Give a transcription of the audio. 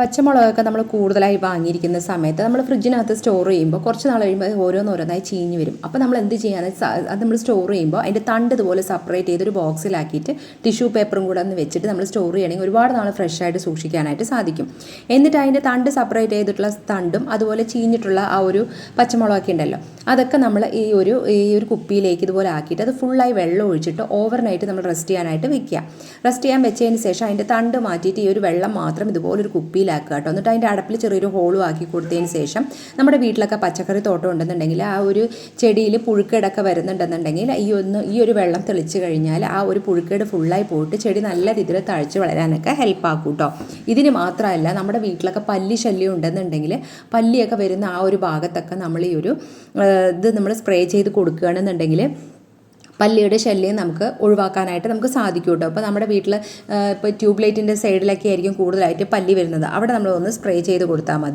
പച്ചമുളകൊക്കെ നമ്മൾ കൂടുതലായി വാങ്ങിയിരിക്കുന്ന സമയത്ത് നമ്മൾ ഫ്രിഡ്ജിനകത്ത് സ്റ്റോർ ചെയ്യുമ്പോൾ കുറച്ച് നാൾ കഴിയുമ്പോൾ ഓരോന്നോരോന്നായി ചീഞ്ഞ് വരും. അപ്പോൾ നമ്മൾ എന്ത് ചെയ്യാന്ന് അത് നമ്മൾ സ്റ്റോർ ചെയ്യുമ്പോൾ അതിന്റെ തണ്ട് ഇതുപോലെ സെപ്പറേറ്റ് ചെയ്തൊരു ബോക്സിലാക്കിയിട്ട് ടിഷ്യൂ പേപ്പറും കൂടെ ഒന്ന് വെച്ചിട്ട് നമ്മൾ സ്റ്റോർ ചെയ്യണമെങ്കിൽ ഒരുപാട് നാൾ ഫ്രഷ് ആയിട്ട് സൂക്ഷിക്കാനായിട്ട് സാധിക്കും. എന്നിട്ട് അതിന്റെ തണ്ട് സെപ്പറേറ്റ് ചെയ്തിട്ടുള്ള തണ്ടും അതുപോലെ ചീഞ്ഞിട്ടുള്ള ആ ഒരു പച്ചമുളകൊക്കെ ഉണ്ടല്ലോ അതൊക്കെ നമ്മൾ ഈ ഒരു ഈ ഒരു കുപ്പിയിലേക്ക് ഇതുപോലെ ആക്കിയിട്ട് അത് ഫുള്ളായി വെള്ളം ഒഴിച്ചിട്ട് ഓവർനൈറ്റ് നമ്മൾ റെസ്റ്റ് ചെയ്യാനായിട്ട് വെക്കുക. റെസ്റ്റ് ചെയ്യാൻ വെച്ചതിന് ശേഷം അതിന്റെ തണ്ട് മാറ്റിയിട്ട് ഈ ഒരു വെള്ളം മാത്രം ഇതുപോലെ ഒരു കുപ്പിയിലാക്കുക കേട്ടോ. എന്നിട്ട് അതിന്റെ അടപ്പിൽ ചെറിയൊരു ഹോളും ആക്കി കൊടുത്തതിന് ശേഷം നമ്മുടെ വീട്ടിലൊക്കെ പച്ചക്കറി തോട്ടം ഉണ്ടെന്നുണ്ടെങ്കിൽ ആ ഒരു ചെടിയിൽ പുഴുക്കേടൊക്കെ വരുന്നുണ്ടെന്നുണ്ടെങ്കിൽ ഈ ഒന്ന് ഈ ഒരു വെള്ളം തെളിച്ച് കഴിഞ്ഞാൽ ആ ഒരു പുഴുക്കേട് ഫുള്ളായി പോയിട്ട് ചെടി നല്ല രീതിയിൽ തഴച്ച് വളരാനൊക്കെ ഹെൽപ്പ് ആക്കും കേട്ടോ. ഇതിന് മാത്രമല്ല നമ്മുടെ വീട്ടിലൊക്കെ പല്ലി ശല്യം ഉണ്ടെന്നുണ്ടെങ്കിൽ പല്ലിയൊക്കെ വരുന്ന ആ ഒരു ഭാഗത്തൊക്കെ നമ്മൾ ഈ ഒരു ഇത് നമ്മൾ സ്പ്രേ ചെയ്ത് കൊടുക്കുകയാണെന്നുണ്ടെങ്കിൽ പല്ലിയുടെ ശല്യം നമുക്ക് ഒഴിവാക്കാനായിട്ട് നമുക്ക് സാധിക്കും കേട്ടോ. അപ്പോൾ നമ്മുടെ വീട്ടിൽ ഇപ്പോൾ ട്യൂബ് ലൈറ്റിന്റെ സൈഡിലൊക്കെ ആയിരിക്കും കൂടുതലായിട്ട് പല്ലി വരുന്നത്. അവിടെ നമ്മൾ ഒന്ന് സ്പ്രേ ചെയ്ത് കൊടുത്താൽ മതി.